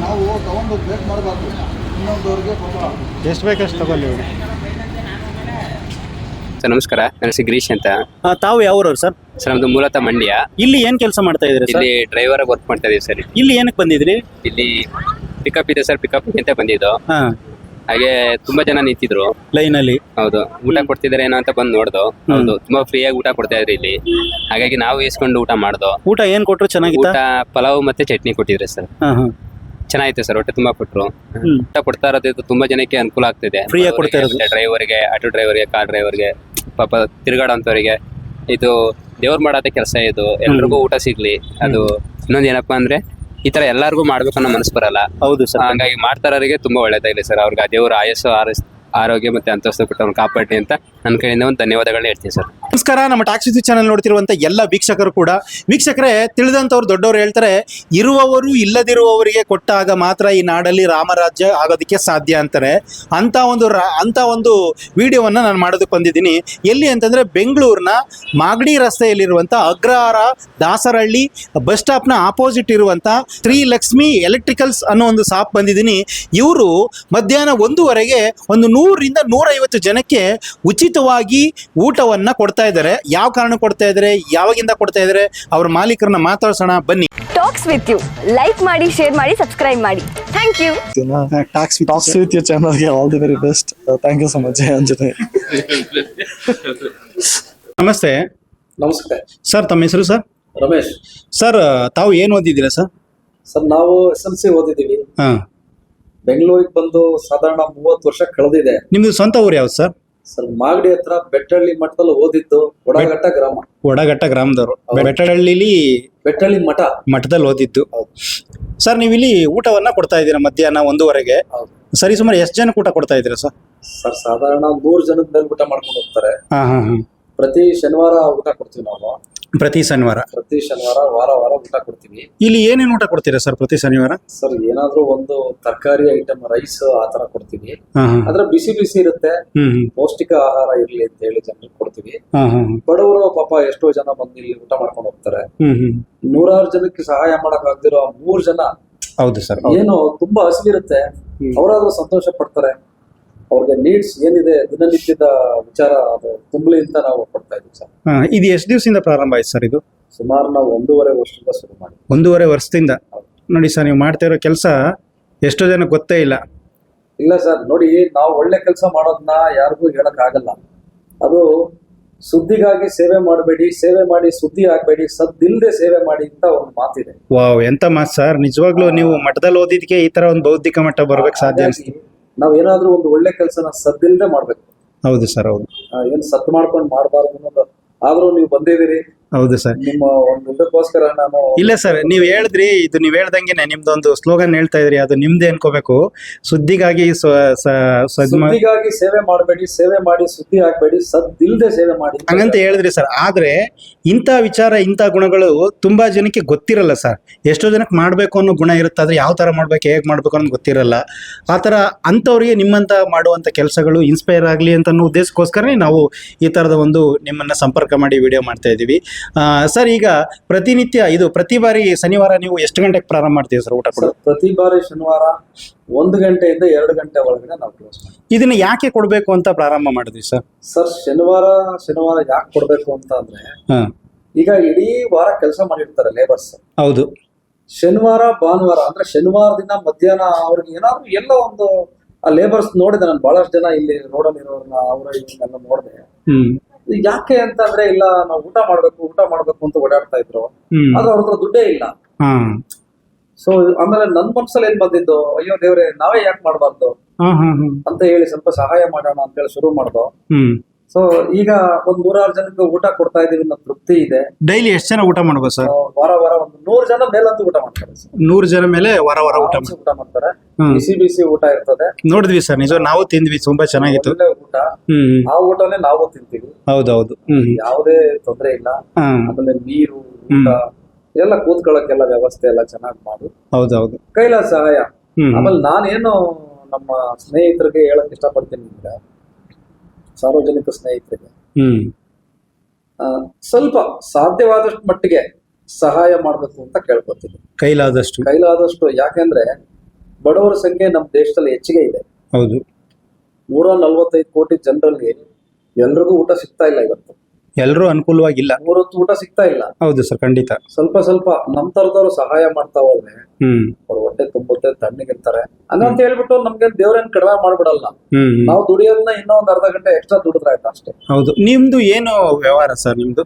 ನಾವು ತಗೊಂಡು ಬ್ರೇಕ್ ಮಾಡಬಾರ್ದು. ಇನ್ನೊಂದವ್ರಿಗೆ ಎಷ್ಟು ಬೇಕಷ್ಟು ತಗೊಳ್ಳಿ ಸರ್ ನಮಸ್ಕಾರ. ನನ್ನ ಹೆಸರು ಗಿರೀಶ್ ಅಂತ. ಆ, ತಾವು ಯಾವ್ರವ್ರು ಸರ್? ಸರ್ ನಮ್ದು ಮೂಲತಃ ಮಂಡ್ಯ. ಇಲ್ಲಿ ಏನ್ ಕೆಲಸ ಮಾಡ್ತಾ ಇದ್ರಿ ಸರ್? ಇಲ್ಲಿ ಡ್ರೈವರ್ ವರ್ಕ್ ಮಾಡ್ತಾ ಇದೀವಿ ಸರ್. ಇಲ್ಲಿ ಏನಕ್ಕೆ ಬಂದಿದ್ರಿ? ಇಲ್ಲಿ ಪಿಕಪ್ ಇದೆ ಸರ್ ಪಿಕಪ್ ಅಂತ ಬಂದಿದ್ದು. ಹಾ. ಹಾಗೆ ತುಂಬಾ ಜನ ನಿಂತಿದ್ರು. ಲೈನ್ ಅಲ್ಲಿ. ಹೌದು. ಊಟ ಕೊಡ್ತಿದಾರೆ ಏನೋ ಅಂತ ಬಂದು ನೋಡ್ದು. ಹೌದು. ತುಂಬಾ ಫ್ರೀಯಾಗಿ ಊಟ ಕೊಡ್ತಾ ಇದ್ರಿ ಇಲ್ಲಿ. ಹಾಗಾಗಿ ನಾವು ಇಸ್ಕೊಂಡು ಊಟ ಮಾಡ್ದು. ಊಟ ಏನ್ ಕೊಟ್ರು? ಚೆನ್ನಾಗಿತ್ತ? ಊಟ ಪಲಾವ್ ಮತ್ತೆ ಚಟ್ನಿ ಕೊಟ್ಟಿದ್ರೆ ಸರ್. ಚೆನ್ನಾಗಿತ್ತು ಸರ್. ಹೊಟ್ಟೆ ತುಂಬಾ ಕೊಟ್ರು. ಊಟ ಕೊಡ್ತಾ ಇರೋದು ತುಂಬಾ ಜನಕ್ಕೆ ಅನುಕೂಲ ಆಗ್ತಿದೆ. ಫ್ರೀ ಆಗಿ ಕೊಡ್ತಾ ಇರೋದು. ಡ್ರೈವರ್ಗೆ ಆಟೋ ಡ್ರೈವರ್ಗೆ ಕಾರ್ ಡ್ರೈವರ್ಗೆ ಪಾಪ ತಿರುಗಾಡೋಂಥವ್ರಿಗೆ ಇದು ದೇವ್ರ ಮಾಡೋದೇ ಕೆಲಸ ಇದು. ಎಲ್ರಿಗೂ ಊಟ ಸಿಗ್ಲಿ. ಅದು ಇನ್ನೊಂದು ಏನಪ್ಪಾ ಅಂದ್ರೆ ಈ ತರ ಎಲ್ಲಾರ್ಗು ಮಾಡ್ಬೇಕು ಅನ್ನೋ ಮನಸ್ಸು ಬರಲ್ಲ. ಹೌದು ಸರ್. ಹಂಗಾಗಿ ಮಾಡ್ತಾರಿಗೆ ತುಂಬಾ ಒಳ್ಳೇದಾಗಿದೆ ಸರ್. ಅವ್ರಿಗೆ ಆ ದೇವ್ರ ಆಯಸ್ಸು ಆರಸ್ ಆರೋಗ್ಯ ಮತ್ತೆ ಅಂತಸ್ತು ಕೊಟ್ಟು ಅವ್ರನ್ನ ಕಾಪಾಡಿ ಅಂತ ನನ್ನ ಕಡೆಯಿಂದ ಒಂದು ಧನ್ಯವಾದಗಳನ್ನ ಹೇಳ್ತೀನಿ ಸರ್. ನಮಸ್ಕಾರ, ನಮ್ಮ ಟಾಕ್ಸಿ ಚಾನೆಲ್ ನೋಡ್ತಿರುವಂತ ಎಲ್ಲ ವೀಕ್ಷಕರು ಕೂಡ. ವೀಕ್ಷಕರೇ, ತಿಳಿದಂತವ್ರು ದೊಡ್ಡವರು ಹೇಳ್ತಾರೆ, ಇರುವವರು ಇಲ್ಲದಿರುವವರಿಗೆ ಕೊಟ್ಟಾಗ ಮಾತ್ರ ಈ ನಾಡಲ್ಲಿ ರಾಮರಾಜ್ಯ ಆಗೋದಕ್ಕೆ ಸಾಧ್ಯ ಅಂತಾರೆ. ಅಂತ ಒಂದು ಅಂತ ಒಂದು ವಿಡಿಯೋವನ್ನ ನಾನು ಮಾಡೋದಕ್ಕೆ ಬಂದಿದ್ದೀನಿ. ಎಲ್ಲಿ ಅಂತಂದ್ರೆ ಬೆಂಗಳೂರಿನ ಮಾಗಡಿ ರಸ್ತೆಯಲ್ಲಿರುವಂತ ಅಗ್ರಹಾರ ದಾಸರಹಳ್ಳಿ ಬಸ್ ಸ್ಟಾಪ್ನ ಆಪೋಸಿಟ್ ಇರುವಂತ ಶ್ರೀ ಲಕ್ಷ್ಮಿ ಎಲೆಕ್ಟ್ರಿಕಲ್ಸ್ ಅನ್ನೋ ಒಂದು ಶಾಪ್ ಬಂದಿದ್ದೀನಿ. ಇವರು ಮಧ್ಯಾಹ್ನ ಒಂದೂವರೆಗೆ ಒಂದು ನೂರರಿಂದ ನೂರೈವತ್ತು ಜನಕ್ಕೆ ಉಚಿತವಾಗಿ ಊಟವನ್ನ ಕೊಡ್ತಾ ಇದ್ದಾರೆ ಯಾವ ಕಾರಣ ಕೊಡ್ತಾ ಇದ್ದಾರೆ ಯಾವಾಗಿಂದ ಕೊಡ್ತಾ ಇದ್ದಾರೆ ಅವ್ರ ಮಾಲೀಕರನ್ನ ಮಾತಾಡ್ಸೋಣ ಬನ್ನಿ. ಟಾಕ್ಸ್ ವಿತ್ ಯು ಲೈಕ್ ಮಾಡಿ ಶೇರ್ ಮಾಡಿ ಸಬ್ಸ್ಕ್ರೈಬ್ ಮಾಡಿ. Thank you talks with talks with channel. ಚಾನೆಲ್ಗೆ the the best. Uh, thank you so much, Jay ನಮಸ್ತೆ. ನಮಸ್ತೆ. ಸರ್ ತಮ್ಮ ಹೆಸರು ಸರ್? ರಮೇಶ್. ಸರ್ ತಾವು ಏನು ಓದಿದ್ದೀರಾ ಸರ್? ಸರ್ ನಾವು ಎಸ್ ಎಲ್ ಸಿ ಓದಿದ್ದೀವಿ. ಹಾಂ. ಬೆಂಗಳೂರಿಗೆ ಬಂದು ಸಾಧಾರಣ ಮೂವತ್ತು ವರ್ಷ ಕಳೆದಿದೆ. ನಿಮ್ದು ಸ್ವಂತ ಊರು ಯಾವ್ದು ಸರ್? ಸರ್ ಮಾಗಡಿ ಹತ್ರ ಬೆಟ್ಟಹಳ್ಳಿ ಮಠದಲ್ಲಿ ಓದಿದ್ದು ಒಡಗಟ್ಟ ಗ್ರಾಮ. ಒಡಗಟ್ಟ ಗ್ರಾಮದವರು. ಬೆಟ್ಟಹಳ್ಳಿಲಿ ಬೆಟ್ಟಹಳ್ಳಿ ಮಠ. ಮಠದಲ್ಲಿ ಓದಿದ್ದು. ಸರ್ ನೀವು ಇಲ್ಲಿ ಊಟವನ್ನ ಕೊಡ್ತಾ ಇದ್ದೀರಾ ಮಧ್ಯಾಹ್ನ ಒಂದೂವರೆಗೆ. ಸರಿ ಸುಮಾರು ಎಷ್ಟು ಜನಕ್ಕೆ ಊಟ ಕೊಡ್ತಾ ಇದ್ದೀರಾ ಸರ್? ಸರ್ ಸಾಧಾರಣ ನೂರು ಜನದ ಮೇಲೆ ಊಟ ಮಾಡ್ಕೊಂಡು ಹೋಗ್ತಾರೆ. ಪ್ರತಿ ಶನಿವಾರ ಊಟ ಕೊಡ್ತೀವಿ ನಾವು. ಪ್ರತಿ ಶನಿವಾರ? ಪ್ರತಿ ಶನಿವಾರ ವಾರ ವಾರ ಊಟ ಕೊಡ್ತೀವಿ. ಇಲ್ಲಿ ಏನೇನು ಊಟ ಕೊಡ್ತೀರಾ ಸರ್ ಪ್ರತಿ ಶನಿವಾರ? ಸರ್ ಏನಾದ್ರೂ ಒಂದು ತರಕಾರಿ ಐಟಮ್ ರೈಸ್ ಆ ತರ ಕೊಡ್ತೀವಿ. ಹಾಂ ಬಿಸಿ ಬಿಸಿ ಇರುತ್ತೆ. ಪೌಷ್ಟಿಕ ಆಹಾರ ಇರ್ಲಿ ಅಂತ ಹೇಳಿ ಜನರಿಗೆ ಕೊಡ್ತೀವಿ. ಬಡವರು ಪಾಪ ಎಷ್ಟೋ ಜನ ಬಂದು ಇಲ್ಲಿ ಊಟ ಮಾಡ್ಕೊಂಡು ಹೋಗ್ತಾರೆ. ನೂರಾರು ಜನಕ್ಕೆ ಸಹಾಯ ಮಾಡಕ್ ಆಗ್ದಿರೋ ಮೂರ್ ಜನ ಹೌದು ಸರ್ ಏನು ತುಂಬಾ ಹಸಿರುತ್ತೆ ಅವರಾದ್ರೂ ಸಂತೋಷ ಪಡ್ತಾರೆ. ಅವ್ರಿಗೆ ನೀಡ್ಸ್ ಏನಿದೆ ದಿನನಿತ್ಯದ ವಿಚಾರ ಅದು ತುಂಬಲಿ ಅಂತ ನಾವು ಕೊಡ್ತಾ ಇದ್ದೀವಿ ಸರ್. ಹಾಂ ಇದು ಎಷ್ಟು ದಿವಸದಿಂದ ಪ್ರಾರಂಭ ಆಯ್ತು ಸರ್ ಇದು? ಸುಮಾರು ನಾವು ಒಂದೂವರೆ ವರ್ಷದಿಂದ ಶುರು ಮಾಡಿ ಒಂದೂವರೆ ವರ್ಷದಿಂದ? ನೋಡಿ ಸರ್ ನೀವು ಮಾಡ್ತಾ ಇರೋ ಕೆಲಸ ಎಷ್ಟೋ ಜನ ಗೊತ್ತೇ ಇಲ್ಲ. ಇಲ್ಲ ಸರ್ ನೋಡಿ ನಾವು ಒಳ್ಳೆ ಕೆಲಸ ಮಾಡೋದನ್ನ ಯಾರಿಗೂ ಹೇಳಕ್ ಆಗಲ್ಲ. ಅದು ಸುದ್ದಿಗಾಗಿ ಸೇವೆ ಮಾಡಬೇಡಿ ಸೇವೆ ಮಾಡಿ ಸುದ್ದಿ ಆಗಬೇಡಿ ಸದ್ದಿಲ್ಲದೆ ಸೇವೆ ಮಾಡಿ ಅಂತ ಒಂದು ಮಾತಿದೆ. ವಾವ್ ಎಂತ ಮಾತು ಸರ್. ನಿಜವಾಗ್ಲೂ ನೀವು ಮಠದಲ್ಲಿ ಓದಿದ್ಕೆ ಈ ತರ ಒಂದು ಬೌದ್ಧಿಕ ಮಟ್ಟ ಬರ್ಬೇಕು ಸಾಧ್ಯ ಹಾಗಾಗಿ ನಾವ್ ಏನಾದ್ರೂ ಒಂದು ಒಳ್ಳೆ ಕೆಲಸನ ಸದ್ದಿಲ್ಲದೆ ಮಾಡ್ಬೇಕು. ಹೌದು ಸರ್ ಹೌದು. ಏನು ಸತ್ ಮಾಡ್ಕೊಂಡು ಮಾಡಬಾರ್ದು ಅನ್ನೋದು. ಆದ್ರೂ ನೀವು ಬಂದಿದ್ದೀರಿ ಹೌದು ಸರ್. ನಿಮ್ಮ ಒಂದು ಇದಕ್ಕೋಸ್ಕರ ನಾನು ಇಲ್ಲ ಸರ್ ನೀವು ಹೇಳಿದ್ರಿ ಇದು ನೀವು ಹೇಳ್ದಂಗೆನೆ ನಿಮ್ದೊಂದು ಸ್ಲೋಗನ್ ಹೇಳ್ತಾ ಇದ್ರಿ ಅದು ನಿಮ್ದೇ ಅನ್ಕೋಬೇಕು. ಸುದ್ದಿಗಾಗಿ ಸ್ವ- ಸ- ಸದ್ಮ ಸುದ್ದಿಗಾಗಿ ಸೇವೆ ಮಾಡಬೇಡಿ ಸೇವೆ ಮಾಡಿ ಸುದ್ದಿ ಹಾಕ್ಬೇಡಿ ಸದ್ದಿಲ್ದೆ ಸೇವೆ ಮಾಡಿ ಹಂಗಂತ ಹೇಳಿದ್ರಿ ಸರ್ ಆದ್ರೆ ಇಂಥ ವಿಚಾರ ಇಂಥ ಗುಣಗಳು ತುಂಬಾ ಜನಕ್ಕೆ ಗೊತ್ತಿರಲ್ಲ ಸರ್. ಎಷ್ಟೋ ಜನಕ್ಕೆ ಮಾಡ್ಬೇಕು ಅನ್ನೋ ಗುಣ ಇರುತ್ತೆ ಆದ್ರೆ ಯಾವ ತರ ಮಾಡ್ಬೇಕು ಹೇಗೆ ಮಾಡ್ಬೇಕು ಅನ್ನೋದು ಗೊತ್ತಿರಲ್ಲ. ಆ ಥರ ಅಂಥವ್ರಿಗೆ ನಿಮ್ಮಂತ ಮಾಡುವಂತ ಕೆಲಸಗಳು ಇನ್ಸ್ಪೈರ್ ಆಗಲಿ ಅಂತ ಅನ್ನೋ ಉದ್ದೇಶಕ್ಕೋಸ್ಕರನೇ ನಾವು ಈ ತರದ ಒಂದು ನಿಮ್ಮನ್ನ ಸಂಪರ್ಕ ಮಾಡಿ ವಿಡಿಯೋ ಮಾಡ್ತಾ ಇದ್ದೀವಿ. ಆ, ಸರ್ ಈಗ ಪ್ರತಿನಿತ್ಯ ಇದು ಪ್ರತಿ ಬಾರಿ ಶನಿವಾರ ನೀವು ಎಷ್ಟು ಗಂಟೆಗೆ ಪ್ರಾರಂಭ ಮಾಡ್ತೀವಿ ಸರ್ ಊಟ ಕೊಡೋದು? ಸರ್, ಪ್ರತಿ ಬಾರಿ ಶನಿವಾರ ಒಂದು ಗಂಟೆಯಿಂದ ಎರಡು ಗಂಟೆ ಒಳಗಡೆ ನಾವು ಕ್ಲೋಸ್ ಮಾಡ್ತೀವಿ. ಇದನ್ನ ಯಾಕೆ ಕೊಡಬೇಕು ಅಂತ ಪ್ರಾರಂಭ ಮಾಡಿದ್ವಿ ಸರ್? ಸರ್ ಶನಿವಾರ ಶನಿವಾರ ಯಾಕೆ ಕೊಡ್ಬೇಕು ಅಂತ ಅಂದ್ರೆ ಹಾ. ಈಗ ಇಡೀ ವಾರ ಕೆಲಸ ಮಾಡಿರ್ತಾರೆ ಲೇಬರ್ಸ್ ಹೌದು. ಶನಿವಾರ ಭಾನುವಾರ ಅಂದ್ರೆ ಶನಿವಾರ ದಿನ ಮಧ್ಯಾಹ್ನ ಅವ್ರಿಗೆ ಏನಾದ್ರು ಎಲ್ಲ ಒಂದು ಆ ಲೇಬರ್ಸ್ ನೋಡಿದೆ ನಾನು. ಬಹಳಷ್ಟು ಜನ ಇಲ್ಲಿ ರೋಡಲ್ಲಿ ಇರೋರನ್ನ ಅವರ ಇವನ್ನೆಲ್ಲ ನೋಡಿದೆ. ಹ್ಮ್. ಯಾಕೆ ಅಂತ ಅಂದ್ರೆ ಇಲ್ಲ ನಾವು ಊಟ ಮಾಡ್ಬೇಕು ಊಟ ಮಾಡ್ಬೇಕು ಅಂತ ಓಡಾಡ್ತಾ ಇದ್ರು. ಅದು ಆದ್ರೆ ಅವ್ರ ಹತ್ರ ದುಡ್ಡೇ ಇಲ್ಲ. ಸೊ ಆಮೇಲೆ ನನ್ ಮನ್ಸಲ್ಲಿ ಏನ್ ಬಂದಿದ್ದು? ಅಯ್ಯೋ ದೇವ್ರೆ ನಾವೇ ಯಾಕೆ ಮಾಡ್ಬಾರ್ದು? ಅಂತ ಹೇಳಿ ಸ್ವಲ್ಪ ಸಹಾಯ ಮಾಡೋಣ ಅಂತ ಹೇಳಿ ಶುರು ಮಾಡ್ದು. ಸೊ ಈಗ ಒಂದ್ ನೂರಾರು ಜನಕ್ಕೆ ಊಟ ಕೊಡ್ತಾ ಇದೀವಿ ಅನ್ನೋ ತೃಪ್ತಿ ಇದೆ. ಡೈಲಿ ಎಷ್ಟು ಜನ ಊಟ ಮಾಡ್ಬೋದು ಸರ್ ವಾರ ವಾರ ಒಂದು ನೂರು ಜನ ಮೇಲಂತೂ ಊಟ ಮಾಡ್ತಾರೆ ಸರ್ ನೂರು ಜನ ಮೇಲೆ ವಾರ ವಾರ ಊಟ ಊಟ ಮಾಡ್ತಾರೆ. ಹ್ಮ್. ಬಿಸಿ ಬಿಸಿ ಊಟ ಇರ್ತದೆ. ನೋಡಿದ್ವಿ ಸರ್ ನಿಜ ನಾವು ತಿಂದ್ವಿ ತುಂಬಾ ಚೆನ್ನಾಗಿತ್ತು. ಒಳ್ಳೆ ಊಟ. ಹ್ಮ್ ಆ ಊಟನೇ ನಾವು ತಿಂತೀವಿ. ಹೌದೌದು. ಹ್ಮ್ ಯಾವುದೇ ತೊಂದರೆ ಇಲ್ಲ. ಆಮೇಲೆ ನೀರು. ಊಟ ಎಲ್ಲ ಕೂತ್ಕೊಳ್ಳೋಕೆಲ್ಲ ವ್ಯವಸ್ಥೆ ಎಲ್ಲ ಚೆನ್ನಾಗಿ ಮಾಡಿ. ಹೌದೌದು. ಕೈಲಾಸ ಸಹಾಯ. ಹ್ಮ್. ಆಮೇಲೆ ನಾನೇನು ನಮ್ಮ ಸ್ನೇಹಿತರಿಗೆ ಹೇಳಕ್ ಇಷ್ಟಪಡ್ತೀನಿ ಅಂದ್ರೆ ಸಾರ್ವಜನಿಕ ಸ್ನೇಹಿತರಿಗೆ. ಸ್ವಲ್ಪ ಸಾಧ್ಯವಾದಷ್ಟು ಮಟ್ಟಿಗೆ ಸಹಾಯ ಮಾಡಬೇಕು ಅಂತ ಕೇಳ್ಕೊತೀನಿ. ಕೈಲಾದಷ್ಟು. ಕೈಲಾದಷ್ಟು ಯಾಕೆಂದ್ರೆ ಬಡವರ ಸಂಖ್ಯೆ ನಮ್ಮ ದೇಶದಲ್ಲಿ ಹೆಚ್ಚಿಗೆ ಇದೆ. ಹೌದು. ನೂರ ನಲ್ವತ್ತೈದು ಕೋಟಿ ಜನರಲ್ಲಿ ಎಲ್ರಿಗೂ ಊಟ ಸಿಗ್ತಾ ಇಲ್ಲ ಇವತ್ತು. ಎಲ್ಲರೂ ಅನುಕೂಲವಾಗಿಲ್ಲ. ಮೂರೊತ್ತು ಊಟ ಸಿಗ್ತಾ ಇಲ್ಲ. ಹೌದು ಸರ್ ಖಂಡಿತ. ಸ್ವಲ್ಪ ಸ್ವಲ್ಪ ನಮ್ ತರದವ್ರು ಸಹಾಯ ಮಾಡ್ತಾ ಹೋದ್ರೆ ಹ್ಮ್. ಅವ್ರ ಹೊಟ್ಟೆ ತುಂಬುತ್ತೆ ತಣ್ಣಗಿರ್ತಾರೆ ಹಂಗಂತ ಹೇಳ್ಬಿಟ್ಟು ನಮ್ಗೆ ದೇವ್ರೇನ್ ಕಡಿಮೆ ಮಾಡ್ಬಿಡಲ್ಲ. ಹ್ಮ್ ಹ್ಮ್. ನಾವು ದುಡಿಯೋದನ್ನ ಇನ್ನೂ ಒಂದ್ ಅರ್ಧ ಗಂಟೆ ಎಕ್ಸ್ಟ್ರಾ ದುಡಿದ್ರೆ ಆಯ್ತು ಅಷ್ಟೇ. ಹೌದು. ನಿಮ್ದು ಏನು ವ್ಯವಹಾರ ಸರ್ ನಿಮ್ದು?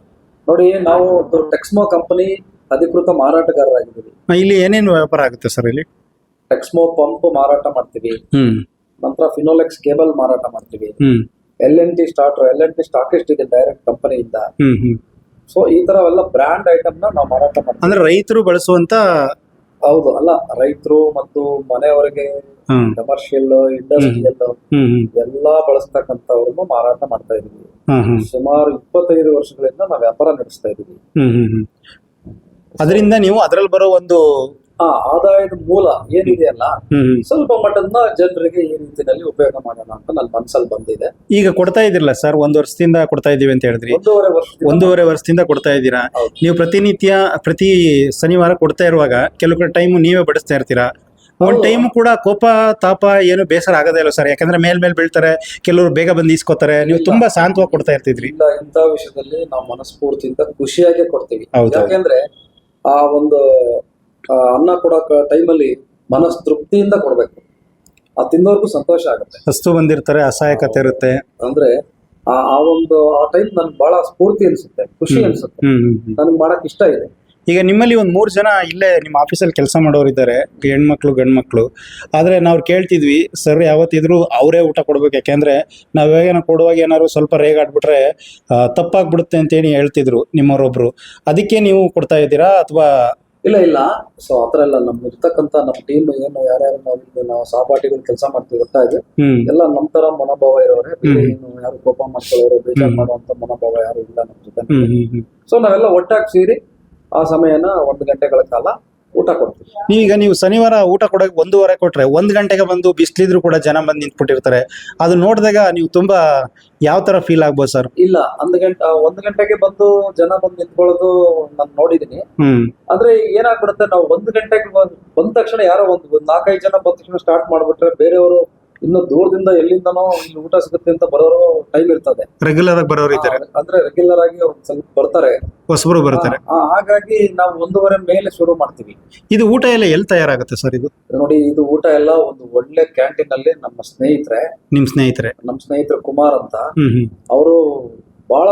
ನೋಡಿ ನಾವು ಒಂದು ಟೆಕ್ಸ್ಮೋ ಕಂಪನಿ ಅಧಿಕೃತ ಮಾರಾಟಗಾರರಾಗಿದ್ದೀವಿ. ಇಲ್ಲಿ ಏನೇನು ವ್ಯಾಪಾರ ಆಗುತ್ತೆ ಸರ್ ಇಲ್ಲಿ? ಟೆಕ್ಸ್ಮೋ ಪಂಪ್ ಮಾರಾಟ ಮಾಡ್ತೀವಿ. ಹ್ಮ್. ನಂತರ ಫಿನೋಲೆಕ್ಸ್ ಕೇಬಲ್ ಮಾರಾಟ ಮಾಡ್ತೀವಿ. ಹ್ಮ್. L N T starter L N T stockist ಇದೆ ಡೈರೆಕ್ಟ್ ಕಂಪನಿಯಿಂದ ಸೊ ಈ ತರ ಎಲ್ಲ ಬ್ರ್ಯಾಂಡ್ ಐಟಮ್ನ ನಾವು ಮಾರಾಟ ಮಾಡ್ತೀವಿ. ಅಂದ್ರೆ ರೈತರು ಬಳಸುವಂತ ಹೌದು ಅಲ್ಲ ರೈತರು ಮತ್ತು ಮನೆಯವರಿಗೆ ಕಮರ್ಷಿಯಲ್ ಇಂಡಸ್ಟ್ರಿಯಲ್ ಎಲ್ಲಾ ಬಳಸ್ತಕ್ಕಂಥವ್ರನ್ನು ಮಾರಾಟ ಮಾಡ್ತಾ ಇದೀವಿ ಸುಮಾರು ಇಪ್ಪತ್ತೈದು ವರ್ಷಗಳಿಂದ ನಾವು ವ್ಯಾಪಾರ ನಡೆಸ್ತಾ ಇದೀವಿ ಅದರಿಂದ ನೀವು ಅದ್ರಲ್ಲಿ ಬರೋ ಒಂದು ಆ ಆದಾಯದ ಮೂಲ ಏನಿದೆಯಲ್ಲ ಹ್ಮ್ ಹ್ಮ್. ಸ್ವಲ್ಪ ಮಟ್ಟದ ಜನರಿಗೆ ಈ ರೀತಿಯಲ್ಲಿ ಉಪಯೋಗ ಮಾಡೋಣ ಅಂತ ನನ್ನ ಮನಸ್ಸಲ್ಲಿ ಬಂದಿದೆ. ಈಗ ಕೊಡ್ತಾ ಇದಿರಲ್ಲ ಸರ್ ಒಂದ್ ವರ್ಷದಿಂದ ಕೊಡ್ತಾ ಇದೀವಿ ಅಂತ ಹೇಳಿದ್ರಿ. ಒಂದೂವರೆ ವರ್ಷದಿಂದ. ಒಂದೂವರೆ ವರ್ಷದಿಂದ ಕೊಡ್ತಾ ಇದ್ದೀರಾ? ನೀವು ಪ್ರತಿನಿತ್ಯ ಪ್ರತಿ ಶನಿವಾರ ಕೊಡ್ತಾ ಇರುವಾಗ ಕೆಲವು ಕಡೆ ಟೈಮ್ ನೀವೇ ಬಡಿಸ್ತಾ ಇರ್ತೀರಾ? ಒಂದ್ ಟೈಮ್ ಕೂಡ ಕೋಪ ತಾಪ ಏನು ಬೇಸರ ಆಗದೇ ಇಲ್ಲ ಸರ್. ಯಾಕಂದ್ರೆ ಮೇಲ್ ಮೇಲ್ ಬೀಳ್ತಾರೆ ಕೆಲವರು ಬೇಗ ಬಂದು ಇಸ್ಕೋತಾರೆ ನೀವು ತುಂಬಾ ಶಾಂತವಾಗಿ ಕೊಡ್ತಾ ಇರ್ತಿದ್ರಿ. ಇಲ್ಲ ಇಂಥ ವಿಷಯದಲ್ಲಿ ನಾವು ಮನಸ್ಫೂರ್ತಿಯಿಂದ ಖುಷಿಯಾಗಿ ಕೊಡ್ತೀವಿ. ಹೌದು. ಯಾಕೆಂದ್ರೆ ಆ ಒಂದು ಅನ್ನ ಕೊಡೋ ಟೈಮಲ್ಲಿ ಮನಸ್ ತೃಪ್ತಿಯಿಂದ ಕೊಡ್ಬೇಕು. ಆ ತಿನ್ನೋರ್ಗೂ ಸಂತೋಷ ಆಗುತ್ತೆ. ಹಸ್ತು ಬಂದಿರ್ತಾರೆ ಅಸಹಾಯಕತೆ ಇರುತ್ತೆ. ಅಂದ್ರೆ ಆ ಆ ಒಂದು ಆ ಟೈಮ್ ನನ್ಗೆ ಬಹಳ ಸ್ಫೂರ್ತಿ ಅನ್ಸುತ್ತೆ ಖುಷಿ. ಅನ್ಸುತ್ತೆ. ನನಗೆ ಮಾಡಕ್ ಇಷ್ಟ ಇದೆ. ಈಗ ನಿಮ್ಮಲ್ಲಿ ಒಂದ್ ಮೂರ್ ಜನ ಇಲ್ಲೇ ನಿಮ್ಮ ಆಫೀಸಲ್ಲಿ ಕೆಲಸ ಮಾಡೋರು ಇದ್ದಾರೆ ಹೆಣ್ಮಕ್ಳು ಗಂಡ್ಮಕ್ಳು. ಆದ್ರೆ ನಾವು ಕೇಳ್ತಿದ್ವಿ ಸರ್ ಯಾವತ್ತಿದ್ರು ಅವರೇ ಊಟ ಕೊಡ್ಬೇಕು. ಯಾಕೆಂದ್ರೆ ನಾವ್ ಇವಾಗ ಕೊಡುವಾಗ ಏನಾದ್ರು ಸ್ವಲ್ಪ ರೇಗಾಡ್ಬಿಟ್ರೆ ತಪ್ಪಾಗ್ಬಿಡುತ್ತೆ ಅಂತೇಳಿ ಹೇಳ್ತಿದ್ರು ನಿಮ್ಮವರೊಬ್ರು. ಅದಕ್ಕೆ ನೀವು ಕೊಡ್ತಾ ಇದ್ದೀರಾ ಅಥವಾ ಇಲ್ಲ ಇಲ್ಲ. ಸೊ ಆತರ ಎಲ್ಲ ನಮ್ ಇರ್ತಕ್ಕಂತ ನಮ್ಮ ಟೀಮ್ ಏನು ಯಾರ್ಯಾರು ನಾವು ನಾವು ಸಹಪಾಠಿಗಳು ಕೆಲಸ ಮಾಡ್ತೀವಿ ಗೊತ್ತಾಗಿ ಎಲ್ಲ ನಮ್ ತರ ಮನೋಭಾವ ಇರೋರೆ. ಏನು ಯಾರು ಕೋಪ ಮಾಡ್ಕೊಳ್ಳೋರು ಬೇಜಾರ್. ಮಾಡುವಂತ ಮನೋಭಾವ ಯಾರು ಇಲ್ಲ ನಮ್ ಜೊತೆ ಸೊ ನಾವೆಲ್ಲ ಒಟ್ಟಾಗಿ ಸೇರಿ ಆ ಸಮಯನ ಒಂದು ಗಂಟೆಗಳ ಕಾಲ ಊಟ ಕೊಡ್ತೀವಿ. ಈಗ ನೀವು ಶನಿವಾರ ಊಟ ಕೊಡೋಕೆ ಒಂದೂವರೆ ಕೊಟ್ರೆ ಒಂದ್ ಗಂಟೆಗೆ ಬಂದು ಬಿಸಿಲಿದ್ರು ಕೂಡ ಜನ ಬಂದು ನಿಂತ್ಬಿಟ್ಟಿರ್ತಾರೆ. ಅದು ನೋಡಿದಾಗ ನೀವು ತುಂಬಾ ಯಾವ ತರ ಫೀಲ್ ಆಗ್ಬೋದು ಸರ್ ಇಲ್ಲ ಒಂದು ಗಂಟೆ ಒಂದು ಗಂಟೆಗೆ ಬಂದು ಜನ ಬಂದು ನಿಂತ್ಕೊಳ್ಳೋದು ನಾನು ನೋಡಿದೀನಿ. ಅಂದ್ರೆ ಆದ್ರೆ ಏನಾಗ್ಬಿಡುತ್ತೆ ನಾವು ಒಂದು ಗಂಟೆಗೆ ಬಂದ್ ತಕ್ಷಣ ಯಾರೋ ಒಂದ್ ನಾಲ್ಕೈದು ಜನ ಬಂದ ತಕ್ಷಣ ಸ್ಟಾರ್ಟ್ ಮಾಡ್ಬಿಟ್ರೆ ಬೇರೆಯವರು ಇನ್ನು ದೂರದಿಂದ ಎಲ್ಲಿಂದನೋ ಇಲ್ಲಿ ಊಟ ಸಿಗುತ್ತೆ ಅಂತ ಬರೋರು ಟೈಮ್ ಇರ್ತದೆ. ರೆಗ್ಯುಲರ್ ಆಗಿ ಬರೋರು ಇದ್ದಾರೆ. ಅಂದ್ರೆ ರೆಗ್ಯುಲರ್ ಆಗಿ ಅವ್ರು ಸ್ವಲ್ಪ ಬರ್ತಾರೆ. ಹೊಸಬರು ಬರ್ತಾರೆ. ಆ, ಹಾಗಾಗಿ ನಾವು ಒಂದೂವರೆ ಮೇಲೆ ಶುರು ಮಾಡ್ತೀವಿ. ಇದು ಊಟ ಎಲ್ಲ ಎಲ್ಲಿ ತಯಾರಾಗುತ್ತೆ ಸರ್ ಇದು? ನೋಡಿ ಇದು ಊಟ ಎಲ್ಲ ಒಂದು ಒಳ್ಳೆ ಕ್ಯಾಂಟೀನ್ ಅಲ್ಲಿ ನಮ್ಮ ಸ್ನೇಹಿತರೆ ನಿಮ್ ಸ್ನೇಹಿತರೆ. ನಮ್ಮ ಸ್ನೇಹಿತರು ಕುಮಾರ್ ಅಂತ ಹ್ಮ್ ಹ್ಮ್. ಅವರು ಬಹಳ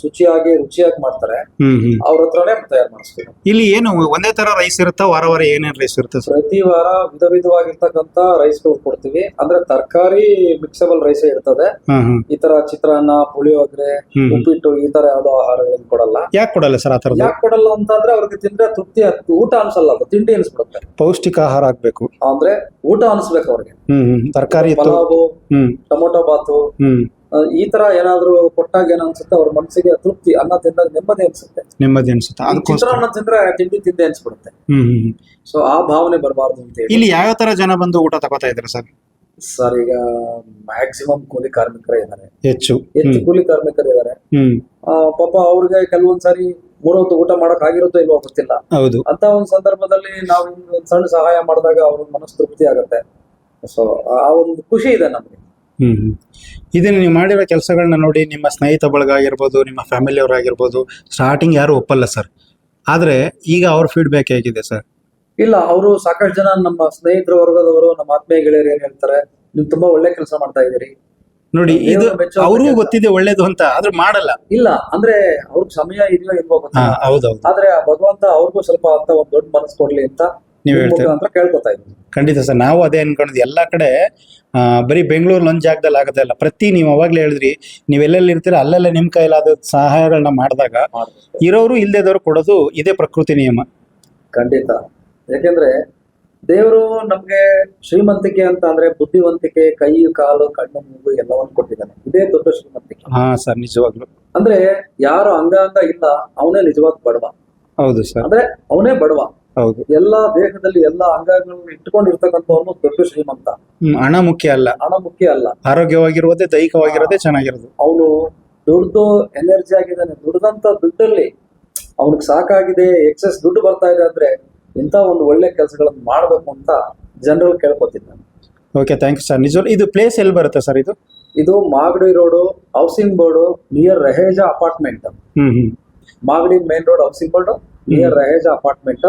ಶುಚಿಯಾಗಿ ರುಚಿಯಾಗಿ ಮಾಡ್ತಾರೆ. ಹ್ಮ್ ಹ್ಮ್. ಅವ್ರ ಹತ್ರನೇ ತಯಾರು ಮಾಡಿಸ್ತೀವಿ ಇಲ್ಲಿ ಏನು ಒಂದೇ ತರ ರೈಸ್ ಇರುತ್ತಾ? ವಾರ ವಾರ ಏನೇನ್ ರೈಸ್ ಇರುತ್ತೆ ಸರ್ ಪ್ರತಿ ವಾರ ವಿಧ ವಿಧವಾಗಿರ್ತಕ್ಕಂತ ರೈಸ್ಗಳು ಕೊಡ್ತೀವಿ. ಅಂದ್ರೆ ತರಕಾರಿ ಮಿಕ್ಸಬಲ್ ರೈಸ್ ಇರ್ತದೆ. ಹ್ಮ್ ಹ್ಮ್. ಈ ತರ ಚಿತ್ರಾನ್ನ ಪುಳಿಯೋಗರೆ ಹ್ಮ್. ಉಪ್ಪಿಟ್ಟು ಈ ತರ ಯಾವ್ದೋ ಆಹಾರಗಳನ್ನು ಕೊಡಲ್ಲ. ಯಾಕೆ ಕೊಡಲ್ಲ ಸರ್ ಆ ಯಾಕೆ ಕೊಡಲ್ಲ ಅಂತಂದ್ರೆ ಅವ್ರಿಗೆ ತಿಂದ್ರೆ ತೃಪ್ತಿ ಆಗ್ತದೆ. ಊಟ ಅನ್ಸಲ್ಲ ಅದು ತಿಂಡಿ ಅನ್ಸ್ಬಿಡುತ್ತೆ. ಪೌಷ್ಟಿಕ ಆಹಾರ ಆಗ್ಬೇಕು. ಅಂದ್ರೆ ಊಟ ಅನ್ಸ್ಬೇಕು ಅವ್ರಿಗೆ. ಹ್ಮ್ ಹ್ಮ್. ತರಕಾರಿ ಇತ್ತು. ಪಲಾವು ಹ್ಮ್. ಟೊಮೊಟೊ ಬಾತು ಹ್ಮ್. ಈ ತರ ಏನಾದ್ರು ಕೊಟ್ಟಾಗ ಏನೋ ಅನ್ಸುತ್ತೆ ಅವ್ರ ಮನಸ್ಸಿಗೆ ತೃಪ್ತಿ ಅನ್ನ ತಿಂದಾಗ ನೆಮ್ಮದಿ ಅನ್ಸುತ್ತೆ. ನೆಮ್ಮದಿ ಅನ್ಸುತ್ತೆ. ಚಿತ್ರಾನ್ನ ತಿಂದ್ರೆ ತಿಂಡಿ ತಿಂದೆ ಅನ್ಸ್ಬಿಡುತ್ತೆ. ಸೊ ಆ ಭಾವನೆ ಬರಬಾರ್ದು ಅಂತ ಹೇಳಿ. ಇಲ್ಲಿ ಯಾವ ತರ ಜನ ಬಂದು ಊಟ ತಗೋತಾ ಇದ್ದಾರೆ ಸರ್? ಸರ್ ಈಗ ಮ್ಯಾಕ್ಸಿಮಮ್ ಕೂಲಿ ಕಾರ್ಮಿಕರೇ ಇದ್ದಾರೆ. ಹೆಚ್ಚು. ಹೆಚ್ಚು ಕೂಲಿ ಕಾರ್ಮಿಕರು ಇದ್ದಾರೆ. ಪಾಪ ಅವ್ರಿಗೆ ಕೆಲವೊಂದ್ಸಾರಿ ಮೂರೊತ್ತು ಊಟ ಮಾಡಕ್ ಆಗಿರುತ್ತೋ ಇಲ್ವೋ ಗೊತ್ತಿಲ್ಲ. ಹೌದು. ಅಂತ ಒಂದು ಸಂದರ್ಭದಲ್ಲಿ ನಾವು ಸಣ್ಣ ಸಹಾಯ ಮಾಡಿದಾಗ ಅವ್ರ ಮನಸ್ಸು ತೃಪ್ತಿ ಆಗುತ್ತೆ. ಸೊ ಆ ಒಂದು ಖುಷಿ ಇದೆ ನಮ್ಗೆ. ಹ್ಮ್ ಹ್ಮ್. ಇದನ್ನ ನೀವು ಮಾಡಿರೋ ಕೆಲಸಗಳನ್ನ ನೋಡಿ ನಿಮ್ಮ ಸ್ನೇಹಿತ ಬಳಗ ಆಗಿರ್ಬೋದು ನಿಮ್ಮ ಫ್ಯಾಮಿಲಿ ಆಗಿರ್ಬೋದು ಸ್ಟಾರ್ಟಿಂಗ್ ಯಾರು ಒಪ್ಪಲ್ಲ ಸರ್ ಆದ್ರೆ ಈಗ ಅವ್ರ ಫೀಡ್ಬ್ಯಾಕ್ ಹೇಗಿದೆ ಸರ್ ಇಲ್ಲ ಅವರು ಸಾಕಷ್ಟು ಜನ ನಮ್ಮ ಸ್ನೇಹಿತರ ವರ್ಗದವರು ನಮ್ಮ ಆತ್ಮೀಯ ಗೆಳೆಯರು ಏನ್ ಹೇಳ್ತಾರೆ ನೀವು ತುಂಬಾ ಒಳ್ಳೆ ಕೆಲಸ ಮಾಡ್ತಾ ಇದೀರಿ ನೋಡಿ ಇದು ಅವರು ಮೆಚ್ಚುವಂತ ಅವ್ರಿಗೂ ಕೆಲ್ಸ. ಗೊತ್ತಿದೆ ಒಳ್ಳೇದು ಅಂತ ಆದ್ರೆ ಮಾಡಲ್ಲ. ಇಲ್ಲ ಅಂದ್ರೆ ಅವ್ರಿಗೆ ಸಮಯ ಇದೆಯೋ ಇಲ್ವೋ ಗೊತ್ತಿಲ್ಲ. ಹೌದೌದು. ಆದ್ರೆ ಆ ಭಗವಂತ ಅವ್ರಿಗೂ ಸ್ವಲ್ಪ ಅಂತ ಒಂದ್ ದೊಡ್ಡ ಮನಸ್ಸು ಕೊಡ್ಲಿ ಅಂತ ನೀವ್ ಹೇಳ್ತೀರಾ ಮುಖಾಂತರ ಕೇಳ್ಕೊತಾ ಇದ್ದೀನಿ. ಖಂಡಿತ ಸರ್ ನಾವು ಅದೇ ಅನ್ಕೊಂಡಿದ್ವಿ. ಎಲ್ಲ ಕಡೆ ಆ, ಬರೀ ಬೆಂಗಳೂರು ಒಂದು ಜಾಗದಲ್ಲಿ ಆಗೋದಲ್ಲ ಪ್ರತಿ ನೀವು ಅವಾಗ್ಲೇ ಹೇಳಿದ್ರಿ ನೀವು ಎಲ್ಲೆಲ್ಲಿ ಇರ್ತೀರ ಅಲ್ಲೆಲ್ಲ ನಿಮ್ ಕೈಲಾದ ಸಹಾಯಗಳನ್ನ ಮಾಡಿದಾಗ ಮಾಡ್ಬೇಕು. ಇರೋರು ಇಲ್ದೇದವ್ರು ಕೊಡೋದು ಇದೇ ಪ್ರಕೃತಿ ನಿಯಮ. ಖಂಡಿತ. ಯಾಕೆಂದ್ರೆ ದೇವರು ನಮ್ಗೆ ಶ್ರೀಮಂತಿಕೆ ಅಂತ ಅಂದ್ರೆ ಬುದ್ಧಿವಂತಿಕೆ ಕೈ ಕಾಲು ಕಣ್ಣು ಮೂಗು ಎಲ್ಲವನ್ನು ಕೊಟ್ಟಿದ್ದಾನೆ. ಇದೇ ದೊಡ್ಡ ಶ್ರೀಮಂತಿಕೆ. ಹಾ ಸರ್ ನಿಜವಾಗ್ಲು. ಅಂದ್ರೆ ಯಾರು ಅಂಗಾಂಗ ಇಲ್ಲ ಅವನೇ ನಿಜವಾಗ್ ಬಡವ. ಹೌದು ಸರ್. ಅಂದ್ರೆ ಅವನೇ ಬಡವ. ಹೌದು. ಎಲ್ಲಾ ದೇಹದಲ್ಲಿ ಎಲ್ಲಾ ಅಂಗಗಳನ್ನು ಇಟ್ಕೊಂಡಿರ್ತಕ್ಕಂಥವನು ದೊಡ್ಡ ಶ್ರೀಮಂತ. ಹಣ ಮುಖ್ಯ ಅಲ್ಲ. ಹಣ ಮುಖ್ಯ ಅಲ್ಲ. ಆರೋಗ್ಯವಾಗಿರೋದೇ ದೈಹಿಕವಾಗಿರೋದೇ ಚೆನ್ನಾಗಿರೋದು. ಅವನು ದುಡ್ದು ಎನರ್ಜಿ ಆಗಿದ್ದಾನೆ. ದುಡ್ದಂತ ದುಡ್ಡಲ್ಲಿ ಅವನಿಗೆ ಸಾಕಾಗಿದೆ ಎಕ್ಸೆಸ್ ದುಡ್ಡು ಬರ್ತಾ ಇದೆ ಅಂದ್ರೆ ಇಂಥ ಒಂದು ಒಳ್ಳೆ ಕೆಲಸಗಳನ್ನು ಮಾಡಬೇಕು ಅಂತ ಜನರಲ್ಲಿ ಕೇಳ್ಕೊತಿದ್ದಾನೆ. ಓಕೆ ಥ್ಯಾಂಕ್ ಯು ಸರ್ ನಿಜ ಇದು ಪ್ಲೇಸ್ ಎಲ್ಲಿ ಬರುತ್ತೆ ಸರ್ ಇದು? ಇದು Magadi road housing board near Raheja apartment ಹ್ಮ್ ಹ್ಮ್. Magadi main road housing board near Raheja apartment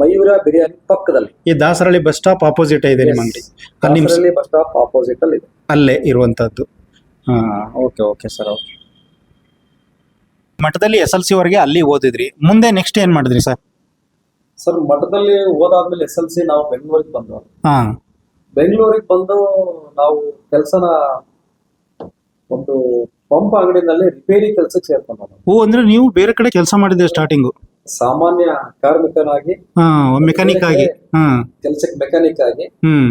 Mayura biryani ಪಕ್ಕದಲ್ಲಿ. ಈ ದಾಸರಳ್ಳಿ ಬಸ್ ಸ್ಟಾಪ್ ಆಪೋಸಿಟ್ ಇದೆ ನಿಮ್ಮ ಅಂಗಡಿ. ದಾಸರಳ್ಳಿ ಬಸ್ ಸ್ಟಾಪ್ ಆಪೋಸಿಟ್ ಅಲ್ಲಿ ಇದೆ. ಅಲ್ಲೇ ಇರುವಂತದ್ದು ಹಾ ಓಕೆ ಓಕೆ ಸರ್ ಓಕೆ. ಮಠದಲ್ಲಿ ಎಸ್ ಎಲ್ ಸಿ ವರೆಗೆ ಅಲ್ಲಿ ಓದಿದ್ರಿ. ಮುಂದೆ ನೆಕ್ಸ್ಟ್ ಏನ್ ಮಾಡಿದ್ರಿ ಸರ್ ಸರ್ ಮಠದಲ್ಲಿ ಓದಾದ್ಮೇಲೆ ಎಸ್ ಎಲ್ ಸಿ ನಾವು ಬೆಂಗಳೂರಿಗೆ ಬಂದು ಹಾ. ಬೆಂಗಳೂರಿಗೆ ಬಂದು ನಾವು ಕೆಲಸನ ಒಂದು ಪಂಪ್ ಅಂಗಡಿನಲ್ಲಿ ರಿಪೇರಿ ಕೆಲಸಕ್ಕೆ ಸೇರ್ಕೊಂಡು ಓ ಅಂದ್ರೆ ನೀವು ಬೇರೆ ಕಡೆ ಕೆಲಸ ಮಾಡಿದ್ದೆ ಸ್ಟಾರ್ಟಿಂಗ್ ಸಾಮಾನ್ಯ ಕಾರ್ಮಿಕನಾಗಿ ಮೆಕ್ಯಾನಿಕ್ ಆಗಿ. ಹಾ. ಕೆಲಸಕ್ಕೆ ಮೆಕ್ಯಾನಿಕ್ ಆಗಿ ಹ್ಮ್.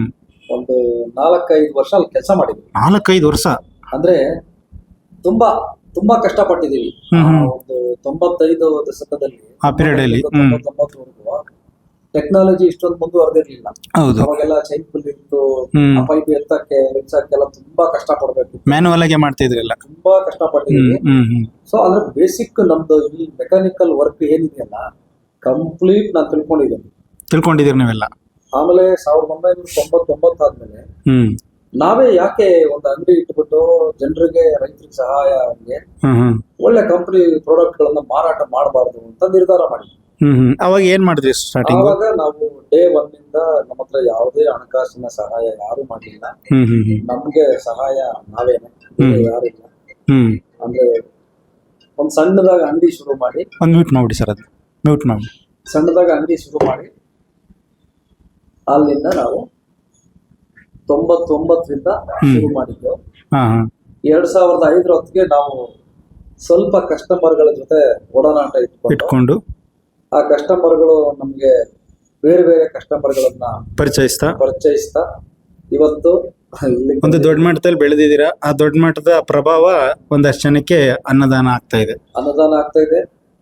ಒಂದು ನಾಲ್ಕೈದು ವರ್ಷ ಅಲ್ಲಿ ಕೆಲಸ ಮಾಡಿದ್ವಿ. ನಾಲ್ಕೈದು ವರ್ಷ? ಅಂದ್ರೆ ತುಂಬಾ ತುಂಬಾ ಕಷ್ಟಪಟ್ಟಿದೀವಿ. ಆ ಒಂದು ತೊಂಬತ್ತೈದು ದಶಕದಲ್ಲಿ ಆ period ಅಲ್ಲಿ, ಹ್ಮ್. ಟೆಕ್ನಾಲಜಿ ಇಷ್ಟೊಂದು ಮುಂದುವರೆದಿರ್ಲಿಲ್ಲ. ಹೌದು. ಅವಾಗೆಲ್ಲ ಚೈನ್ ಪುಲ್ ಇತ್ತು ಆ ಪೈಪ್ ಎತ್ತಕ್ಕೆ ಇಳ್ಸಕ್ಕೆಲ್ಲ ತುಂಬಾ ಕಷ್ಟ ಪಡ್ಬೇಕು ಮ್ಯಾನುವಲ್ ಆಗಿ ಮಾಡ್ತಿದ್ರಲ್ಲ. ತುಂಬಾ ಕಷ್ಟ ಸೊ ಅದ್ರ ಬೇಸಿಕ್ ನಮ್ದು ಈ ಮೆಕ್ಯಾನಿಕಲ್ ವರ್ಕ್ ಏನಿದೆಯಲ್ಲ ಕಂಪ್ಲೀಟ್ ನಾನು ತಿಳ್ಕೊಂಡಿದ್ದೀನಿ. ತಿಳ್ಕೊಂಡಿದ್ದೀರಿ ನೀವೆಲ್ಲ? ಆಮೇಲೆ ಸಾವಿರದ ಒಂಬೈನೂರ ತೊಂಬತ್ತೊಂಬತ್ತಾದ್ಮೇಲೆ ಹ್ಮ್. ನಾವೇ ಯಾಕೆ ಒಂದು ಅಂಗಡಿ ಇಟ್ಬಿಟ್ಟು ಜನರಿಗೆ ರೈತರಿಗೆ ಸಹಾಯ ಒಳ್ಳೆ ಕಂಪನಿ ಪ್ರಾಡಕ್ಟ್ ಗಳನ್ನ ಮಾರಾಟ ಮಾಡಬಾರ್ದು ಅಂತ ನಿರ್ಧಾರ ಮಾಡಿ ಹ್ಮ್ ಹ್ಮ್. ಅವಾಗ ಏನ್ ಮಾಡಿದ್ರಿ ಸ್ಟಾರ್ಟಿಂಗ್ ಆವಾಗ ನಾವು ಡೇ ಒನ್ ಇಂದ ನಮ್ಮ ಹತ್ರ ಯಾವುದೇ ಹಣಕಾಸಿನ ಸಹಾಯ ಯಾರು ಮಾಡಲಿಲ್ಲ. ಹ್ಮ್ ಹ್ಮ್ ಹ್ಮ್. ನಮ್ಗೆ ಸಹಾಯ ನಾವೇನೆ. ಬೇರೆ ಯಾರಿಲ್ಲ ಹ್ಮ್. ಅಂದ್ರೆ ಒಂದ್ ಸಣ್ಣದಾಗ ಅಂಗಡಿ ಶುರು ಮಾಡಿ. ಒಂದ್ ಮ್ಯೂಟ್ ಮಾಡ್ಬಿಡಿ ಸರ್ ಅದು. ಮ್ಯೂಟ್ ಮಾಡಿ. ಸಣ್ಣದಾಗ ಅಂಗಡಿ ಶುರು ಮಾಡಿ. ಅಲ್ಲಿಂದ ನಾವು ತೊಂಬತ್ತೊಂಬತ್ತರಿಂದ ಶುರು ಮಾಡಿದ್ದು ಹಾ ಹಾ. ಎರಡ್ ಸಾವಿರದ ಐದರ ಹೊತ್ತಿಗೆ ನಾವು ಸ್ವಲ್ಪ ಕಸ್ಟಮರ್ಗಳ ಜೊತೆ ಒಡನಾಟ ಇಟ್ಕೊಂಡು ಇಟ್ಕೊಂಡು ಆ ಕಸ್ಟಮರ್ಗಳು ನಮ್ಗೆ ಬೇರೆ ಬೇರೆ ಕಸ್ಟಮರ್ಗಳನ್ನ ಪರಿಚಯಿಸ್ತಾ? ಪರಿಚಯಿಸ್ತಾ ಇವತ್ತು ಒಂದು ದೊಡ್ಡ ಮಟ್ಟದಲ್ಲಿ ಬೆಳೆದಿದ್ದೀರಾ? ಆ ದೊಡ್ಡ ಮಟ್ಟದ ಪ್ರಭಾವ ಒಂದಷ್ಟು ಜನಕ್ಕೆ ಅನ್ನದಾನ ಆಗ್ತಾ ಇದೆ. ಅನ್ನದಾನ ಆಗ್ತಾ ಇದೆ.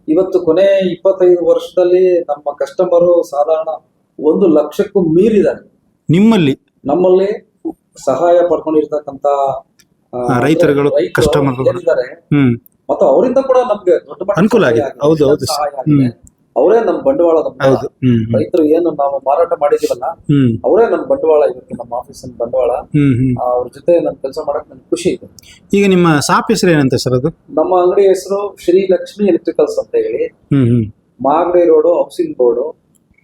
ಇವತ್ತು ಕೊನೆ ಇಪ್ಪತ್ತೈದು ವರ್ಷದಲ್ಲಿ ನಮ್ಮ ಕಸ್ಟಮರು ಸಾಧಾರಣ ಒಂದು ಲಕ್ಷಕ್ಕೂ ಮೀರಿದ್ದಾರೆ. ನಿಮ್ಮಲ್ಲಿ? ನಮ್ಮಲ್ಲಿ ಸಹಾಯ ಪಡ್ಕೊಂಡಿರ್ತಕ್ಕಂತ ರೈತರುಗಳು, ಕಸ್ಟಮರ್ ಹ್ಮ್. ಮತ್ತು ಅವರಿಂದ ಕೂಡ ನಮ್ಗೆ ದೊಡ್ಡ ಅನುಕೂಲ ಆಗಿದೆ. ಹೌದು, ಹೌದು. ಅವರೇ ನಮ್ ಬಂಡವಾಳ ಹೌದು. ಹ್ಮ್ ಹ್ಮ್. ರೈತರು ಏನು ನಾವು ಮಾರಾಟ ಮಾಡಿದೀವಲ್ಲ ಹ್ಮ್. ಅವರೇ ನಮ್ ಬಂಡವಾಳ ಇವತ್ತು ನಮ್ಮ ಆಫೀಸಿನ ಬಂಡವಾಳ. ಹ್ಮ್ ಹ್ಮ್. ಆ, ಅವ್ರ ಜೊತೆ ನನ್ ಕೆಲಸ ಮಾಡಕ್ ನನ್ಗೆ ಖುಷಿ ಇದೆ. ಈಗ ನಿಮ್ಮ ಸಾಪ್ ಹೆಸರು ಏನಂತ ಸರ್ ಅದು? ನಮ್ಮ ಅಂಗಡಿ ಹೆಸರು ಶ್ರೀ ಲಕ್ಷ್ಮಿ ಎಲೆಕ್ಟ್ರಿಕಲ್ಸ್ ಅಂತ ಹೇಳಿ. ಹ್ಮ್ ಹ್ಮ್. Magadi road housing board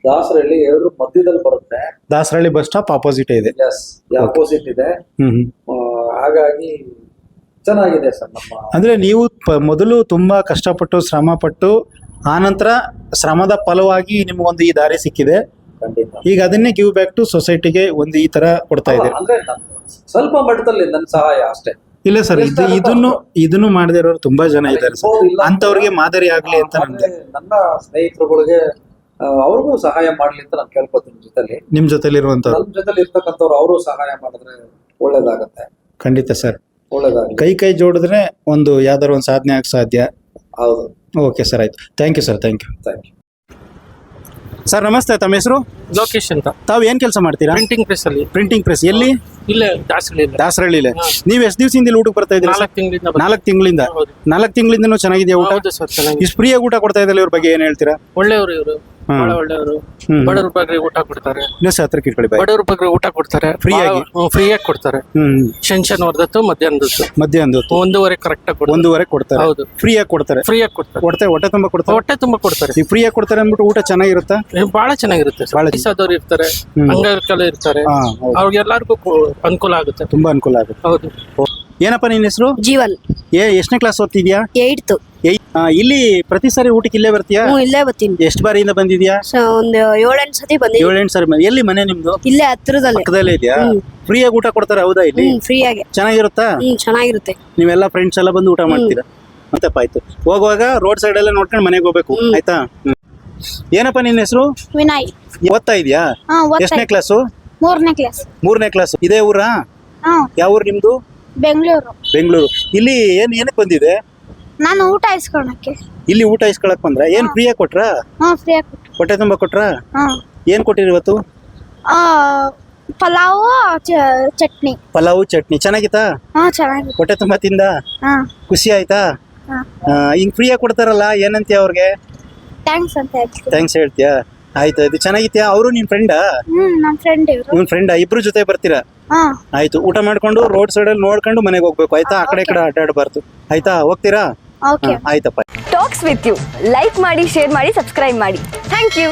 Dasarahalli ಎರಡು ಮಧ್ಯದಲ್ಲಿ ಬರುತ್ತೆ. ದಾಸರಳ್ಳಿ ಬಸ್ ಸ್ಟಾಪ್ ಆಪೋಸಿಟ್ ಇದೆ? ಎಸ್ ಅಪೋಸಿಟ್ ಇದೆ. ಹ್ಮ್ ಹ್ಮ್. ಆ, ಹಾಗಾಗಿ ಚೆನ್ನಾಗಿದೆ ಸರ್ ನಮ್ಮ ಅಂದ್ರೆ ನೀವು ಪ- ಮೊದಲು ತುಂಬಾ ಕಷ್ಟಪಟ್ಟು ಶ್ರಮ ಪಟ್ಟು ಆನಂತರ ಶ್ರಮದ ಫಲವಾಗಿ ನಿಮಗೊಂದು ಈ ದಾರಿ ಸಿಕ್ಕಿದೆ. ಈಗ ಅದನ್ನೇ ಗಿವ್ ಬ್ಯಾಕ್ ಟು ಸೊಸೈಟಿಗೆ ಒಂದು ಈ ತರ ಕೊಡ್ತಾ ಇದೆ ಅಂದ್ರೆ ಸ್ವಲ್ಪ ಮಟ್ಟದಲ್ಲಿ ನನ್ನ ಸಹಾಯ ಅಷ್ಟೇ. ಇಲ್ಲ ಸರ್ ಇದು ಇದನ್ನು ಇದನ್ನು ಮಾಡದೇ ಇರೋರು ತುಂಬಾ ಜನ ಇದ್ದಾರೆ ಅಂತವ್ರಿಗೆ ಮಾದರಿ ಆಗ್ಲಿ ಅಂತ ನನ್ನ ಸ್ನೇಹಿತರುಗಳಿಗೆ ಅವ್ರಿಗೂ ಸಹಾಯ ಮಾಡ್ಲಿ ಅಂತ ನಾನು ಕೇಳ್ಕೊತೀನಿ ಜೊತೆಲಿ. ನಿಮ್ ಜೊತೆಲಿ ಇರುವಂತ ನಮ್ಮ ಜೊತೆಲಿ ಇರ್ತಕ್ಕಂಥವ್ರು ಅವರು ಸಹಾಯ ಮಾಡಿದ್ರೆ ಒಳ್ಳೇದಾಗತ್ತೆ. ಖಂಡಿತ ಸರ್. ಒಳ್ಳೇದಾಗ ಕೈ ಕೈ ಜೋಡಿದ್ರೆ ಒಂದು ಯಾವ್ದಾದ್ರು ಒಂದು ಸಾಧನೆ ಆಗ ಸಾಧ್ಯ. ಹೌದು. ಓಕೆ ಸರ್ ಆಯ್ತು. Thank you sir thank you thank you sir ನಮಸ್ತೆ ತಮ್ಮ ಹೆಸರು? ಲೋಕೇಶ್ ಅಂತ. ತಾವು ಏನ್ ಕೆಲಸ ಮಾಡ್ತೀರಾ? ಪ್ರಿಂಟಿಂಗ್ ಪ್ರೆಸ್ ಅಲ್ಲಿ. ಪ್ರಿಂಟಿಂಗ್ ಪ್ರೆಸ್ ಎಲ್ಲಿ? ಇಲ್ಲೇ ದಾಸರಳ್ಳಿ ದಾಸರಳ್ಳಿಲೆ. ನೀವು ಎಷ್ಟು ದಿವಸದಿಂದ ಇಲ್ಲಿ ಊಟಕ್ಕೆ ಬರ್ತಾ ಇದ್ದೀರಾ ನಾಲ್ಕು ತಿಂಗಳಿಂದ ನಾಲ್ಕು ತಿಂಗಳಿಂದ. ನಾಲ್ಕು ತಿಂಗಳಿಂದನೂ ಚೆನ್ನಾಗಿದೆಯಾ ಊಟ? ಹೌದು ಸರ್ ಆಗಿ ಇಷ್ಟು ಫ್ರೀಯಾಗಿ ಊಟ ಕೊಡ್ತಾ ಇದ್ದಾರೆ ಇವ್ರ ಬಗ್ಗೆ ಏನ್ ಹೇಳ್ತೀರಾ? ಒಳ್ಳೆಯವರು ಇವರು. ಬಹಳ ಒಳ್ಳೆಯವರು. ಬಡ ಬಡವ್ರ ಬಗ್ಗೆ ಊಟ ಕೊಡ್ತಾರೆ. ಇನ್ನೂ ಸಹ ಹತ್ರಕ್ಕೆ ಇಟ್ಕೊಳ್ಳಿ ಬಾಯ್ ಬಡವ್ರ ಬಗ್ಗೆ ಊಟ ಕೊಡ್ತಾರೆ. ಫ್ರೀಯಾಗಿ? ಫ್ರೀಯಾಗಿ ಕೊಡ್ತಾರೆ. ಹ್ಮ್ ಶೆನ್ಷನ್ ವರ್ದತ್ತು ಮಧ್ಯಾಹ್ನದತ್ತು ಮಧ್ಯಾಹ್ನದ ಹೊತ್ತು ಒಂದೂವರೆ ಕರೆಕ್ಟ್ ಆಗಿ ಕೊಡ್ತಾರೆ. ಒಂದೂವರೆ ಕೊಡ್ತಾರೆ. ಹೌದು. ಫ್ರೀಯಾಗಿ ಕೊಡ್ತಾರೆ. ಫ್ರೀಯಾಗಿ ಕೊಡ್ತಾರೆ. ಹೊಟ್ಟೆ ಹೊಟ್ಟೆ ತುಂಬಾ ಕೊಡ್ತಾರೆ? ಹೊಟ್ಟೆ ತುಂಬಾ ಕೊಡ್ತಾರೆ. ಈಗ ಫ್ರೀಯಾಗಿ ಕೊಡ್ತಾರೆ ಅಂದ್ಬಿಟ್ಟು ಊಟ ಚೆನ್ನಾಗಿರುತ್ತಾ? ನೀವು ಬಹಳ ಚೆನ್ನಾಗಿರುತ್ತೆ ಸರ್. ಬಹಳ ವಯಸ್ಸಾದವ್ರು ಇರ್ತಾರೆ. ಅಂಗವಿಕಲ ಇರ್ತಾರೆ. ಹಾ ಹೌದು. ಅವ್ರಿಗೆಲ್ಲರಿಗೂ ಕೊ- ಅನುಕೂಲ ಆಗುತ್ತೆ. ತುಂಬಾ ಅನುಕೂಲ ಆಗುತ್ತೆ. ಹೌದು. ಏನಪ್ಪ ನಿನ್ನ ಹೆಸರು? ಜೀವನ್. ಏ ಎಷ್ಟನೇ ಕ್ಲಾಸ್ ಓದ್ತಿದ್ಯಾ? ಏಟ್ ಏಯ್ ಆ, ಇಲ್ಲಿ ಪ್ರತಿ ಸಾರಿ ಊಟಕ್ಕೆ ಇಲ್ಲೇ ಬರ್ತೀಯಾ? ಹ್ಞೂ ಇಲ್ಲೇ ಬರ್ತೀನಿ. ಎಷ್ಟು ಬಾರಿಯಿಂದ ಬಂದಿದ್ಯಾ? ಸೊ ಒಂದು ಏಳೆಂಟು ಸತಿ ಬಂದಿದ್ದೀನಿ. ಏಳೆಂಟು ಸಾರಿ ಬಂದ್- ಎಲ್ಲಿ ಮನೆ ನಿಮ್ದು? ಇಲ್ಲೇ ಹತ್ರದಲ್ಲೇ. ಪಕ್ಕದಲ್ಲೇ ಇದೆಯಾ? ಫ್ರೀ ಫ್ರೀಯಾಗಿ ಊಟ ಕೊಡ್ತಾರೆ ಹೌದಾ ಇಲ್ಲಿ? ಫ್ರೀ ಆಗಿ ಚೆನ್ನಾಗಿರುತ್ತಾ? ಹ್ಮ್ ಚೆನ್ನಾಗಿರುತ್ತೆ. ನೀವೆಲ್ಲ ಫ್ರೆಂಡ್ಸ್ ಎಲ್ಲ ಬಂದು ಊಟ ಮಾಡ್ತೀರಾ? ಮತ್ತೆ ಆಯ್ತು ಹೋಗುವಾಗ ರೋಡ್ ಸೈಡ್ ಎಲ್ಲ ನೋಡ್ಕೊಂಡು ಮನೆಗೆ ಹೋಗ್ಬೇಕು. ಆಯ್ತಾ? ಹ್ಮ್. ಏನಪ್ಪ ನಿನ್ನ ಹೆಸರು? ವಿನಯ್. ಓದ್ತಾ ಇದೆಯಾ? ಹಾ ಎಷ್ಟನೇ ಕ್ಲಾಸು ಮೂರನೇ ಕ್ಲಾಸ್ ಮೂರನೇ ಕ್ಲಾಸ್ ಇದೇ ಊರ? ಹಾ. ಯಾವ ಊರು ನಿಮ್ದು? ಬೆಂಗಳೂರು. ಬೆಂಗಳೂರು. ಇಲ್ಲಿ ಏನ್ ಏನಕ್ಕೆ ಬಂದಿದೆ? ನಾನು ಊಟ ಇಸ್ಕೊಳಕ್ಕೆ. ಇಲ್ಲಿ ಊಟ ಇಸ್ಕೊಳಕ್ ಬಂದ್ರ? ಏನ್ ಫ್ರೀಯಾಗಿ ಕೊಟ್ರಾ? ಹಾ ಫ್ರೀ ಆಗಿ ಹೊಟ್ಟೆ ತುಂಬಾ ಕೊಟ್ರಾ? ಹಾ ಏನ್ ಕೊಟ್ಟಿರಿ ಇವತ್ತು? ಆ, ಪಲಾವು ಚ- ಚಟ್ನಿ. ಪಲಾವು ಚಟ್ನಿ. ಚೆನ್ನಾಗಿತ್ತಾ? ಹಾ ಚೆನ್ನಾಗಿ. ಹೊಟ್ಟೆ ತುಂಬಾ ತಿಂದ? ಹಾ. ಖುಷಿ ಆಯ್ತಾ? ಹಾ. ಇಂಗ್ ಫ್ರೀ ಫ್ರೀಯಾಗಿ ಕೊಡ್ತಾರಲ್ಲ ಏನಂತೀಯ ಅವ್ರಿಗೆ? ಥ್ಯಾಂಕ್ಸ್ ಅಂತ ಹೇಳ್ತೀನಿ. ಥ್ಯಾಂಕ್ಸ್ ಹೇಳ್ತೀಯಾ? ಆಯ್ತು ಆಯ್ತು. ಚೆನ್ನಾಗಿತ್ಯಾ? ಅವರು ನಿನ್ ಫ್ರೆಂಡಾ ಹ್ಮ್ ಫ್ರೆಂಡ್ ಇವರು. ನಿನ್ ಫ್ರೆಂಡ್ ಇಬ್ರು ಜೊತೆ ಬರ್ತೀರಾ? ಹಾ. ಆಯ್ತು ಊಟ ಮಾಡ್ಕೊಂಡು ರೋಡ್ ಸೈಡ್ ಅಲ್ಲಿ ನೋಡ್ಕೊಂಡು ಮನೆಗೆ ಹೋಗ್ಬೇಕು ಆಯ್ತಾ? ಆ ಕಡೆ ಈ ಕಡೆ ಅಡ್ಡಾಡಬಾರ್ದು ಆಯ್ತಾ? ಹೋಗ್ತೀರಾ? ಓಕೆ ಆಯ್ತಪ್ಪ. ಟಾಕ್ಸ್ ವಿತ್ ಯು ಲೈಕ್ ಮಾಡಿ ಶೇರ್ ಮಾಡಿ ಸಬ್ಸ್ಕ್ರೈಬ್ ಮಾಡಿ. Thank you